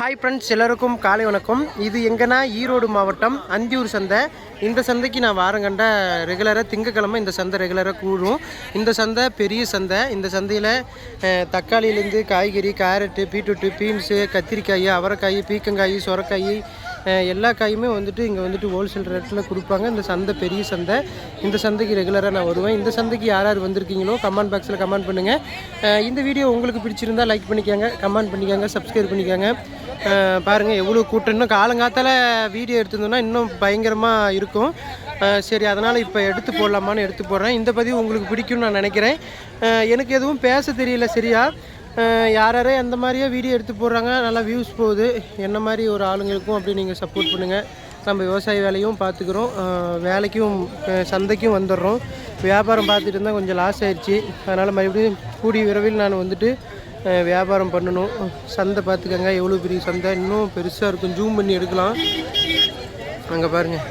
Hi friends எல்லாருக்கும் காலை வணக்கம். இது எங்கன்னா ஈரோடு மாவட்டம் அந்தியூர் சந்தை. இந்த சந்தைக்கு நான் வாரம் கண்ட ரெகுலராக திங்கக்கிழமை இந்த சந்தை ரெகுலராக கூடும். இந்த சந்தை பெரிய சந்தை. இந்த சந்தையில் தக்காளியிலேருந்து காய்கறி கேரட்டு பீட்ரூட்டு பீன்ஸு கத்திரிக்காய் அவரைக்காய் பீக்கங்காய் சொரக்காய் எல்லா காயுமே வந்துட்டு இங்கே வந்துட்டு ஹோல்சேல் ரேட்டில் கொடுப்பாங்க. இந்த சந்தை பெரிய சந்தை. இந்த சந்தைக்கு ரெகுலராக நான் வருவேன். இந்த சந்தைக்கு யார் யார் வந்திருக்கீங்களோ கமெண்ட் பாக்ஸில் கமெண்ட் பண்ணுங்கள் இந்த வீடியோ உங்களுக்கு பிடிச்சிருந்தா லைக் பண்ணிக்கோங்க கமெண்ட் பண்ணிக்கோங்க சப்ஸ்கிரைப் பண்ணிக்கோங்க. பாருங்கள் எவ்வளோ கூட்டம். இன்னும் காலங்காத்தால் வீடியோ எடுத்திருந்தோம்னா இன்னும் பயங்கரமாக இருக்கும். சரி அதனால் இப்போ எடுத்து போடலாமான்னு எடுத்து போடுறேன். இந்த பதிவு உங்களுக்கு பிடிக்கும்னு நான் நினைக்கிறேன். எனக்கு எதுவும் பேச தெரியல சரியா? யார் யாரே அந்த மாதிரியே வீடியோ எடுத்து போடுறாங்க. நல்லா வியூஸ் போகுது. என்ன மாதிரி ஒரு ஆளுங்களுக்கும் அப்படி நீங்கள் சப்போர்ட் பண்ணுங்கள் நம்ம விவசாய வேலையும் பார்த்துக்குறோம் வேலைக்கும் சந்தைக்கும் வந்துடுறோம். வியாபாரம் பார்த்துட்டு இருந்தால் கொஞ்சம் லாஸ் ஆயிடுச்சு அதனால் மறுபடியும் கூடிய விரைவில் நான் வந்துட்டு வியாபாரம் பண்ணணும். சந்தை பார்த்துக்கங்க எவ்வளோ பெரிய சந்தை? இன்னும் பெருசாக இருக்கும். ஜூம் பண்ணி எடுக்கலாம். அங்கே பாருங்கள்